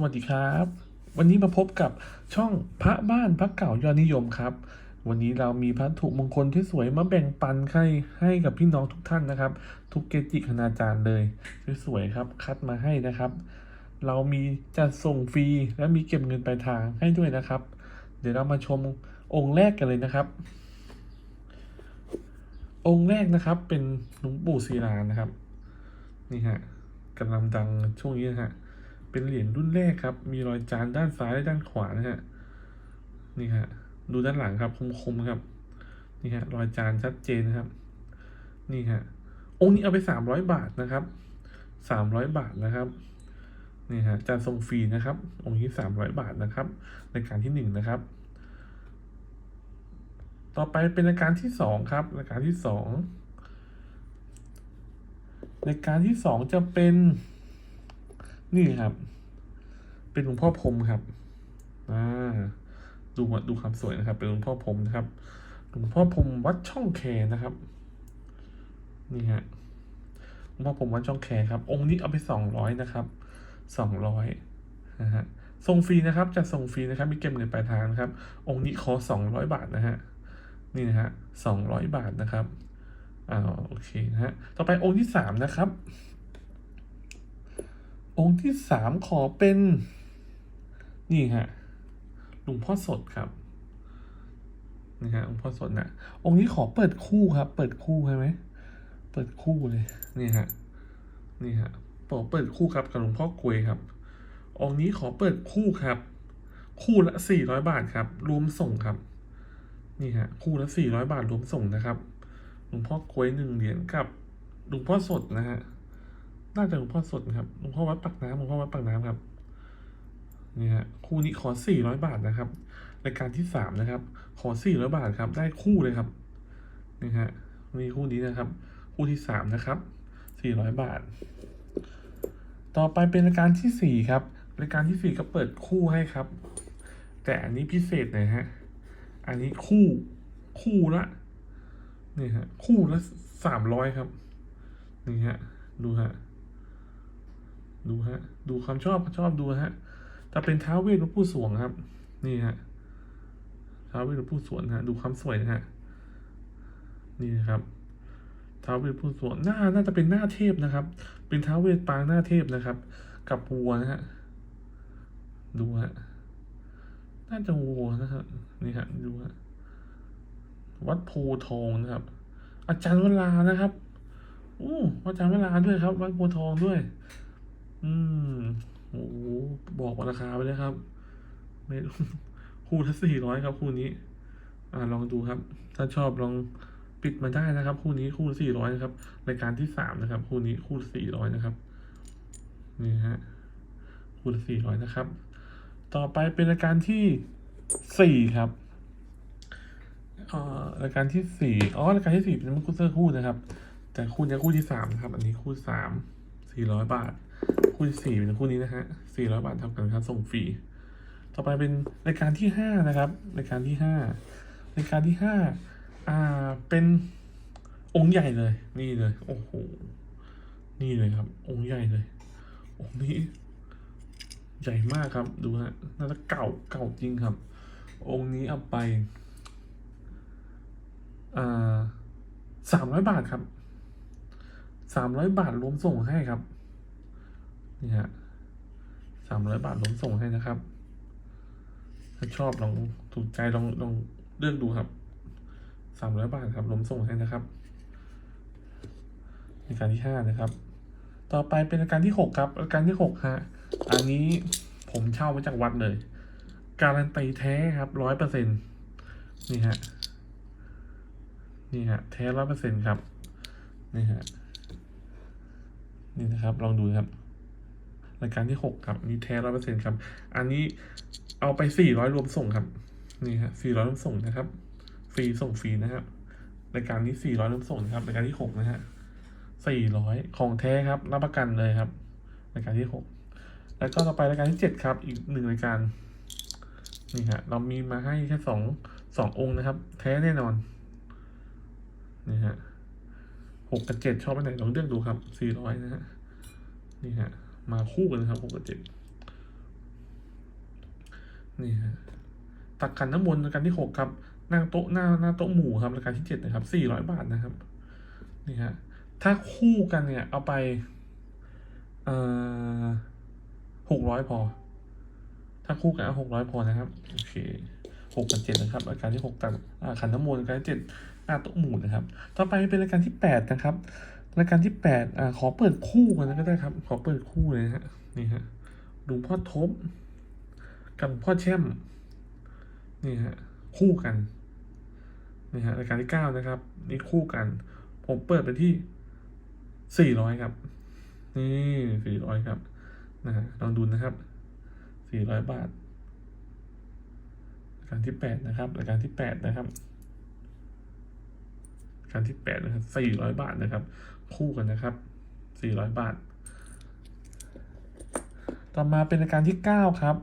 สวัสดีครับ วันนี้มาพบกับช่องพระบ้านพระเก่ายอดนิยมครับ วันนี้เรามีพระถูกมงคลที่สวยมาแบ่งปันให้ให้กับพี่น้องทุกท่านนะครับ ทุกเกจิคณาจารย์เลยสวยๆครับ คัดมาให้นะครับ เรามีจัดส่งฟรีและมีเก็บเงินปลายทางให้ด้วยนะครับ เดี๋ยวเรามาชมองค์แรกกันเลยนะครับ องค์แรกนะครับเป็นหลวงปู่ศิลานะครับ นี่ฮะกำลังดังช่วงนี้นะฮะ เป็นเหรียญรุ่นแรกครับ มีรอยจานด้านซ้ายและด้านขวานะฮะ นี่ฮะ ดูด้านหลังครับคมๆครับ นี่ฮะ รอยจานชัดเจนนะครับ นี่ฮะ องค์นี้เอาไปสามร้อยบาทนะครับ สามร้อยบาทนะครับ นี่ฮะ จานทรงฟรีนะครับ องค์นี้สามร้อยบาทนะครับ ในการที่หนึ่งนะครับ ต่อไปเป็นรายการที่สองครับ รายการที่สองรายการที่สองจะเป็น นี่ครับ เป็นหลวงพ่อพรมครับอ่าดูดูความสวยนะครับ เป็นหลวงพ่อพรมนะครับหลวงพ่อพรมวัดช่องแคนะครับ นี่ฮะหลวงพ่อพรมวัดช่องแคครับ องค์นี้เอาไปสองร้อยนะครับสองร้อยนะฮะส่งฟรีนะครับจะส่งฟรีนะครับ มีเก็บเงินปลายทางนะครับ องค์นี้ขอสองร้อยบาทนะฮะนี่นะฮะสองร้อยบาทนะครับอ่าโอเคนะฮะต่อไปองค์ที่สามนะครับ องค์ที่สามขอเป็น นี่ฮะหลวงพ่อสดครับนี่ฮะหลวงพ่อสดนะองค์นี้ขอเปิดคู่ครับ เปิดคู่ใช่ไหมเปิดคู่เลยนี่ฮะนี่ฮะขอเปิดคู่ครับกับหลวงพ่อกลวยครับ องค์นี้ขอเปิดคู่ครับ คู่ละสี่ร้อยบาทครับ รวมส่งครับ นี่ฮะคู่ละสี่ร้อยบาทรวมส่งนะครับหลวงพ่อกลวยหนึ่งเหรียญกับหลวงพ่อสดนะฮะ น่าจะหลวงพ่อสดครับหลวงพ่อวัดปักน้ำหลวงพ่อวัดปักน้ำครับนี่ฮะคู่นี้ขอสี่ร้อยบาทนะครับรายการที่สามนะครับ ขอสี่ร้อยบาทครับ ได้คู่เลยครับนี่ฮะมีคู่นี้นะครับ คู่ที่สามนะครับสี่ร้อยบาท ต่อไปเป็นรายการที่สี่ครับรายการที่สี่ก็เปิดคู่ให้ครับ แต่อันนี้พิเศษหน่อยฮะอันนี้คู่คู่ละนี่ฮะคู่ละสามร้อยครับนี่ฮะดูฮะ ดูฮะ ดูความชอบชอบดูฮะถ้าเป็นท้าวเวสหลวงปู่สวงครับ นี่ฮะท้าวเวสหลวงปู่สวงฮะ ดูความสวยนะฮะ นี่ครับท้าวเวสหลวงปู่สวงหน้าน่าจะเป็นหน้าเทพนะครับ เป็นท้าวเวสปางหน้าเทพนะครับ กับวัวนะฮะ ดูฮะ น่าจะวัวนะฮะ นี่ฮะ ดูฮะ วัดโพทองนะครับ อาจารย์เวรานะครับอู้อาจารย์เวลาด้วยครับ วัดโพทองด้วย อืมโอ้โหบอกราคาไปเลยครับไม่คู่ละสี่ร้อยครับ คู่นี้ อ่าลองดูครับ ถ้าชอบลองปิดมาได้นะครับ คู่นี้คู่ละสี่ร้อยนะครับรายการที่สามนะครับ คู่นี้คู่ละสี่ร้อยนะครับ นี่ฮะคู่ละสี่ร้อยนะครับ ต่อไปเป็นรายการที่สี่ครับเอ่อรายการที่สี่อ๋อรายการที่สี่เป็นมังคุดเซอร์คู่นะครับ แต่คู่นี้คู่ที่สามนะครับ อันนี้คู่สามสี่ร้อยบาท คู่ที่สี่เป็นคู่นี้นะฮะสี่ร้อยบาทท่ากันครับส่งฟรีต่อไปเป็นรายการที่ห้านะครับรายการที่ห้ารายการที่ห้าอ่าเป็นองค์ใหญ่เลยนี่เลยโอ้โหนี่เลยครับ องค์ใหญ่เลยองค์นี้ ใหญ่มากครับดูฮะน่าจะเก่าเก่าจริงครับ องค์นี้เอาไปอ่าสามร้อยบาทครับสามร้อยบาทรวมส่งให้ครับ นี่ฮะสามร้อยบาทรวมส่งให้นะครับ ถ้าชอบลองถูกใจลองลองเลือกดูครับสามร้อยบาทครับรวมส่งให้นะครับราการที่ห้านะครับ ต่อไปเป็นราการที่หกครับราการที่หกฮะอันนี้ผมเช่ามาจากวัดเลย การันตีแท้ครับร้อยเปอร์เซ็นนี่ฮะนี่ฮะแท้ร้อยเปอร์เซ็นครับนี่ฮะนี่นะครับ ลองดูครับ รายการที่หกครับมีแท้ร้อยเปอร์เซ็นต์ครับ อันนี้เอาไปสี่ร้อยรวมส่งครับ นี่ฮะสี่ร้อยรวมส่งนะครับ ฟรีส่งฟรีนะครับรายการนี้สี่ร้อยรวมส่งนะครับรายการที่หกนะฮะสี่ร้อยของแท้ครับ รับประกันเลยครับรายการที่หกแล้วก็ต่อไปรายการที่เจ็ดครับ อีกหนึ่งรายการ นี่ฮะเรามีมาให้แค่สองสององค์นะครับ แท้แน่นอน นี่ฮะหกกับเจ็ดชอบไปไหนลองเลือกดูครับสี่ร้อยนะฮะ นี่ฮะ มาคู่กันนะครับหกกับเจ็ดนี่ฮะตักขันน้ำมนต์รายการที่หกครับนั่งโต๊ะหน้าหน้าโต๊ะหมู่ครับรายการที่เจ็ดนะครับสี่ร้อยบาทนะครับนี่ฮะถ้าคู่กันเนี่ย เอาไปเอ่อหกร้อยพอ ถ้าคู่กันเอาหกร้อยพอนะครับโอเคหกกับเจ็ดนะครับรายการที่หกตักขันน้ำมนต์รายการที่เจ็ดหน้าโต๊ะหมู่นะครับ ต่อไปเป็นรายการที่แปดนะครับ รายการที่แปดอ่าขอเปิดคู่กันนะก็ได้ครับ ขอเปิดคู่เลยฮะนี่ฮะหลวงพ่อทบ กับพ่อแช่มนี่ฮะคู่กันนี่ฮะรายการที่เก้านะครับนี่คู่กัน ผมเปิดไปที่สี่ร้อยครับ นี่สี่ร้อยครับนะฮะลองดูนะครับสี่ร้อยบาทรายการที่แปดนะครับรายการที่แปดนะครับ รายการที่แปดนะครับสี่ร้อยบาทนะครับ คู่กันนะครับสี่ร้อยบาท ต่อมาเป็นรายการที่เก้าครับ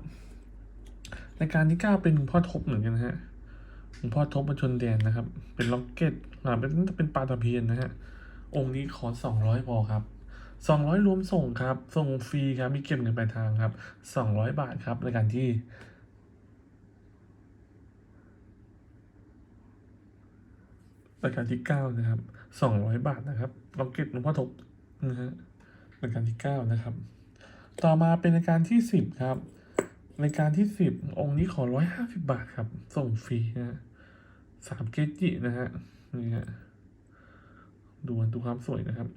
รายการที่เก้าเป็นหลวงพ่อทบเหมือนกันนะฮะหลวงพ่อทบมาชนแดนนะครับ เป็นล็อกเก็ตอ่าเป็นน่าเป็นปลาตะเพียนนะฮะองค์นี้ขอสองร้อยพอครับสองร้อยรวมส่งครับ ส่งฟรีครับ มีเก็บเงินปลายทางครับสองร้อยบาทครับรายการที่ รายการที่เก้านะครับสองร้อยบาทนะครับล็อกเก็ตหลวงพ่อทบนะฮะรายการที่เก้านะครับ ต่อมาเป็นรายการที่สิบครับรายการที่สิบองค์นี้ขอร้อยห้าสิบาทครับ ส่งฟรีนะฮะสามเกจินะฮะนี่ฮะดูดูความสวยนะครับ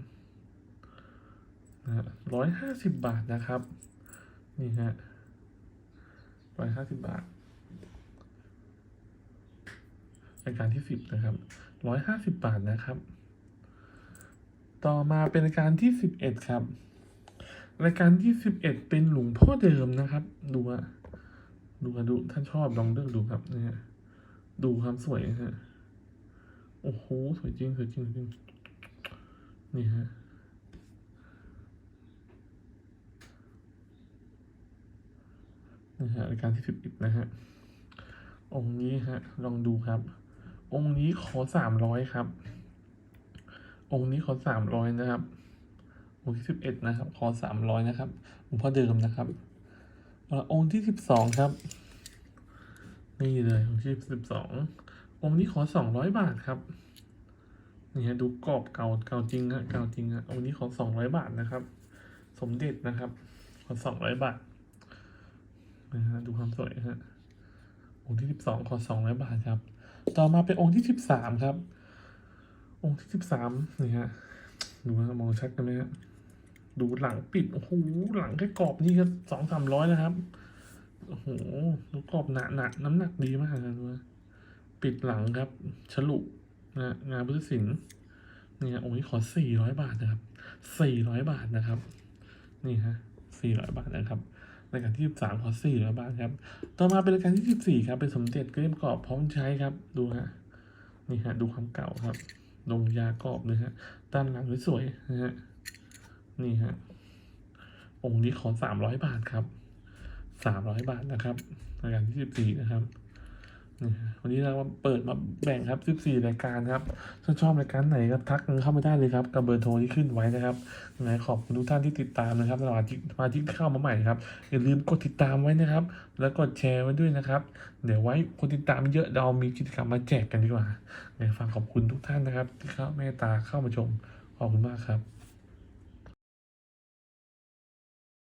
นะฮะร้อยห้าสิบบาทนะครับ นี่ฮะร้อยห้าสิบบาทรายการที่สิบนะครับ ร้อยห้าสิบบาทนะครับ ต่อมาเป็นรายการที่สิบเอ็ดครับ รายการที่สิบเอ็ดเป็นหลวงพ่อเดิมนะครับ ดูอะดูอะดูท่านชอบลองเลือกดูครับเนี่ยดูความสวยฮะโอ้โหสวยจริงสวยจริงจริงนี่ฮะนี่ฮะรายการที่สิบเอ็ดนะฮะองค์นี้ฮะ ลองดูครับ องค์นี้ขอสามร้อยครับ องค์นี้ขอสามร้อยนะครับ องค์ที่สิบเอ็ดนะครับ ขอสามร้อยนะครับหลวงพ่อเดิมนะครับ องค์ที่สิบสองครับ นี่เลยองค์ที่สิบสององค์นี้ขอสองร้อยบาทครับนี่ฮะดูกรอบเก่าเก่าจริงฮะเก่าจริงฮะองค์นี้ขอสองร้อยบาทนะครับ สมเด็จนะครับ ขอสองร้อยบาทนะฮะดูความสวยฮะองค์ที่สิบสองขอสองร้อยบาทครับ ต่อมาเป็นองค์ที่สิบสามครับ องค์ที่สิบสามนี่ฮะดูนะมองชัดกันไหมฮะดูหลังปิดโอ้โหหลังแค่กรอบนี่ก็สองสามร้อยนะครับโอ้โหดูกรอบหนาหนาน้ำหนักดีมากเลยดูนะปิดหลังครับฉลุนะงานพุทธศิลป์นี่ฮะองค์นี้ขอสี่ร้อยบาทนะครับสี่ร้อยบาทนะครับ นี่ฮะสี่ร้อยบาทนะครับ รายการที่สิบสามขอสี่ร้วบ้างครับ ต่อมาเป็นรายการที่สิบสี่ครับ เป็นสมเด็จเกมกรอบพร้อมใช้ครับ ดูฮะ นี่ฮะ ดูความเก่าครับ ลงยากรอบเลยฮะ ด้านหลังสวยๆนะฮะ นี่ฮะ องค์นี้ขอสามร้อยบาทครับสามร้อยบาทนะครับ รายการที่สิบสี่นะครับ วันนี้เราเปิดมาแบ่งครับสิบสี่รายการครับถ้าชอบรายการไหนก็ทักกันเข้ามาได้เลยครับกับเบอร์โทรที่ขึ้นไว้นะครับยังไงขอบคุณทุกท่านที่ติดตามนะครับสำหรับมาที่เข้ามาใหม่ครับอย่าลืมกดติดตามไว้นะครับ แล้วกดแชร์ไว้ด้วยนะครับ เดี๋ยวไว้คนติดตามเยอะเรามีกิจกรรมมาแจกกันดีกว่าในฟังขอบคุณทุกท่านนะครับ ที่เข้าเมตตาเข้ามาชมขอบคุณมากครับ